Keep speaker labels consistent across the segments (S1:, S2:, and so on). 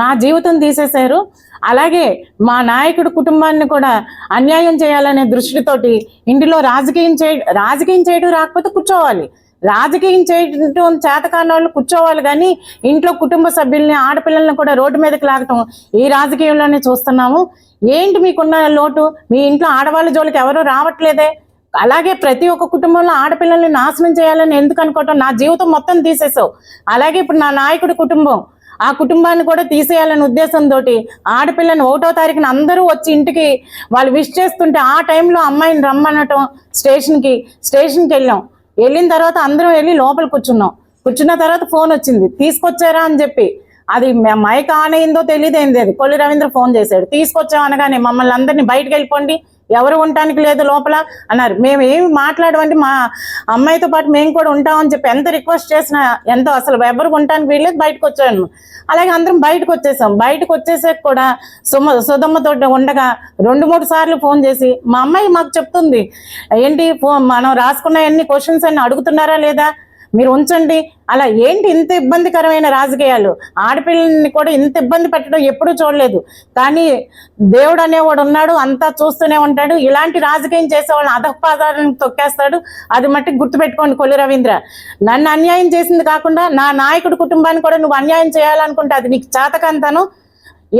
S1: నా జీవితం తీసేశారు. అలాగే మా నాయకుడి కుటుంబాన్ని కూడా అన్యాయం చేయాలనే దృష్టితోటి ఇంటిలో రాజకీయం చేయ రాజకీయం చేయడం రాకపోతే కూర్చోవాలి. రాజకీయం చేయటం చేతకాని వాళ్ళు కూర్చోవాలి కానీ ఇంట్లో కుటుంబ సభ్యుల్ని ఆడపిల్లల్ని కూడా రోడ్డు మీదకి లాగటం ఈ రాజకీయంలోనే చూస్తున్నాము. ఏంటి మీకున్న లోటు? మీ ఇంట్లో ఆడవాళ్ళ జోలికి ఎవరూ రావట్లేదే? అలాగే ప్రతి ఒక్క కుటుంబంలో ఆడపిల్లల్ని నాశనం చేయాలని ఎందుకు అనుకోవటం? నా జీవితం మొత్తం తీసేసావు అలాగే ఇప్పుడు నా నాయకుడి కుటుంబం ఆ కుటుంబాన్ని కూడా తీసేయాలనే ఉద్దేశంతో ఆడపిల్లని ఒకటో తారీఖున అందరూ వచ్చి ఇంటికి వాళ్ళు విష్ చేస్తుంటే ఆ టైంలో అమ్మాయిని రమ్మనటం స్టేషన్కి స్టేషన్కి వెళ్ళాం. వెళ్ళిన తర్వాత అందరం వెళ్ళి లోపల కూర్చున్నాం. కూర్చున్న తర్వాత ఫోన్ వచ్చింది. తీసుకొచ్చారా అని చెప్పి. అది మైక్ ఆన్ అయిందో తెలియదేంది అది. కొల్లి రవీంద్ర ఫోన్ చేశాడు. తీసుకొచ్చాం అనగానే మమ్మల్ని అందరినీ బయటకు వెళ్ళిపోండి. ఎవరు ఉండటానికి లేదు లోపల అన్నారు. మేము ఏమి మాట్లాడమంటే మా అమ్మాయితో పాటు మేము కూడా ఉంటామని చెప్పి ఎంత రిక్వెస్ట్ చేసినా ఎంతో అసలు ఎవరు ఉండటానికి వీళ్ళేది బయటకు వచ్చాను అలాగే అందరం బయటకు వచ్చేసాం. బయటకు వచ్చేసాక కూడా సుమ సుధమ్మతో ఉండగా రెండు మూడు సార్లు ఫోన్ చేసి మా అమ్మాయి మాకు చెప్తుంది. ఏంటి ఫోన్ మనం రాసుకున్న ఎన్ని క్వశ్చన్స్ అన్ని అడుగుతున్నారా లేదా? మీరు ఉంచండి. అలా ఏంటి ఇంత ఇబ్బందికరమైన రాజకీయాలు? ఆడపిల్లల్ని కూడా ఇంత ఇబ్బంది పెట్టడం ఎప్పుడూ చూడలేదు. కానీ దేవుడు అనేవాడు ఉన్నాడు అంతా చూస్తూనే ఉంటాడు. ఇలాంటి రాజకీయం చేసే వాళ్ళని అధపాదాలను తొక్కేస్తాడు. అది మట్టి గుర్తుపెట్టుకోండి కొల్లి రవీంద్ర. నన్ను అన్యాయం చేసింది కాకుండా నా నాయకుడి కుటుంబాన్ని కూడా నువ్వు అన్యాయం చేయాలనుకుంటే అది నీకు చేతకంతను.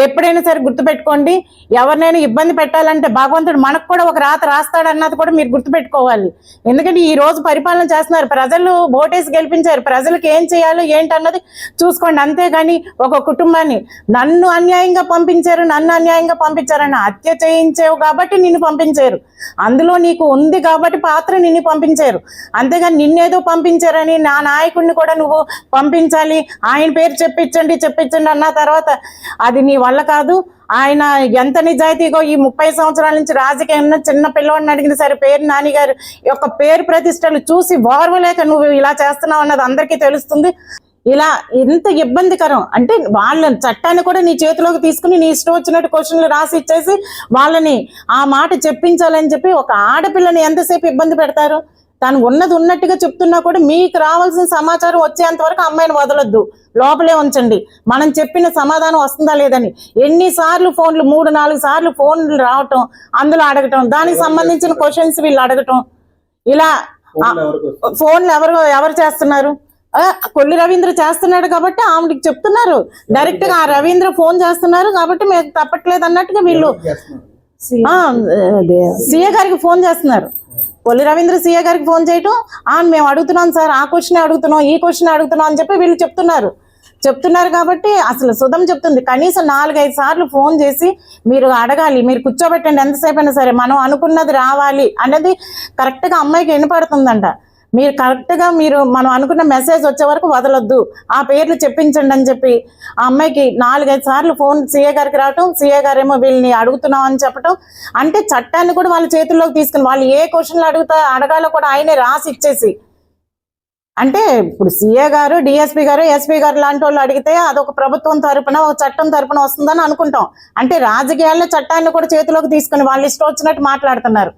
S1: ఎప్పుడైనా సరే గుర్తుపెట్టుకోండి. ఎవరినైనా ఇబ్బంది పెట్టాలంటే భగవంతుడు మనకు కూడా ఒక రాత రాస్తాడన్నది కూడా మీరు గుర్తుపెట్టుకోవాలి. ఎందుకంటే ఈ రోజు పరిపాలన చేస్తున్నారు. ప్రజలు ఓటేసి గెలిపించారు. ప్రజలకు ఏం చేయాలో ఏంటన్నది చూసుకోండి. అంతేగాని ఒక కుటుంబాన్ని నన్ను అన్యాయంగా పంపించారు నన్ను అన్యాయంగా పంపించారని హత్య చేయించావు కాబట్టి నిన్ను పంపించారు. అందులో నీకు ఉంది కాబట్టి పాత్ర నిన్ను పంపించారు. అంతేగాని నిన్నేదో పంపించారని నా నాయకుడిని కూడా నువ్వు పంపించాలి. ఆయన పేరు చెప్పించండి చెప్పించండి అన్న తర్వాత అది నీ వల్ల కాదు. ఆయన ఎంత నిజాయితీగో ఈ ముప్పై సంవత్సరాల నుంచి రాజకీయంలో చిన్న పిల్లవాడిని అడిగిన సరే పేరు నాన్నగారు యొక్క పేరు ప్రతిష్టలు చూసి ఓర్వలేక నువ్వు ఇలా చేస్తున్నావు అన్నది అందరికీ తెలుస్తుంది. ఇలా ఎంత ఇబ్బందికరం. అంటే వాళ్ళ చట్టాన్ని కూడా నీ చేతిలోకి తీసుకుని నీ ఇష్టం వచ్చినట్టు క్వశ్చన్లు రాసి ఇచ్చేసి వాళ్ళని ఆ మాట చెప్పించాలని చెప్పి ఒక ఆడపిల్లని ఎంతసేపు ఇబ్బంది పెడతారు? తను ఉన్నది ఉన్నట్టుగా చెప్తున్నా కూడా మీకు రావాల్సిన సమాచారం వచ్చేంత వరకు అమ్మాయిని వదలొద్దు. లోపలే ఉంచండి. మనం చెప్పిన సమాధానం వస్తుందా లేదని. ఎన్నిసార్లు ఫోన్లు మూడు నాలుగు సార్లు ఫోన్లు రావటం అందులో అడగటం దానికి సంబంధించిన క్వశ్చన్స్ వీళ్ళు అడగటం. ఇలా
S2: ఫోన్లు
S1: ఎవరు ఎవరు చేస్తున్నారు? కొల్లి రవీంద్ర చేస్తున్నాడు కాబట్టి ఆమెకి చెప్తున్నారు. డైరెక్ట్గా ఆ రవీంద్ర ఫోన్ చేస్తున్నారు కాబట్టి మేము తప్పట్లేదు అన్నట్టుగా వీళ్ళు? సీఏ గారికి ఫోన్ చేస్తున్నారు. కొల్లి రవీంద్ర సీఏ గారికి ఫోన్ చేయటం ఆ మేము అడుగుతున్నాం సార్ ఆ క్వశ్చన్ అడుగుతున్నాం ఈ క్వశ్చన్ అడుగుతున్నాం అని చెప్పి వీళ్ళు చెప్తున్నారు. చెప్తున్నారు కాబట్టి అసలు సుధం చెప్తుంది. కనీసం నాలుగైదు సార్లు ఫోన్ చేసి మీరు అడగాలి మీరు కూర్చోబెట్టండి ఎంతసేపు అయినా సరే మనం అనుకున్నది రావాలి అనేది కరెక్ట్గా అమ్మాయికి వినపడుతుందంట. మీరు కరెక్ట్గా మీరు మనం అనుకున్న మెసేజ్ వచ్చే వరకు వదలొద్దు. ఆ పేర్లు చెప్పించండి అని చెప్పి ఆ అమ్మాయికి నాలుగైదు సార్లు ఫోన్ సీఏ గారికి రావటం సీఏ గారేమో వీళ్ళని అడుగుతున్నాం అని చెప్పటం. అంటే చట్టాన్ని కూడా వాళ్ళ చేతుల్లోకి తీసుకుని వాళ్ళు ఏ క్వశ్చన్లు అడుగుతా అడగాలో కూడా ఆయనే రాసి ఇచ్చేసి. అంటే ఇప్పుడు సీఏ గారు డిఎస్పీ గారు ఎస్పీ గారు లాంటి వాళ్ళు అడిగితే అదొక ప్రభుత్వం తరపున ఒక చట్టం తరపున వస్తుందని అనుకుంటాం. అంటే రాజకీయాల్లో చట్టాన్ని కూడా చేతిలోకి తీసుకుని వాళ్ళు ఇష్టం వచ్చినట్టు మాట్లాడుతున్నారు.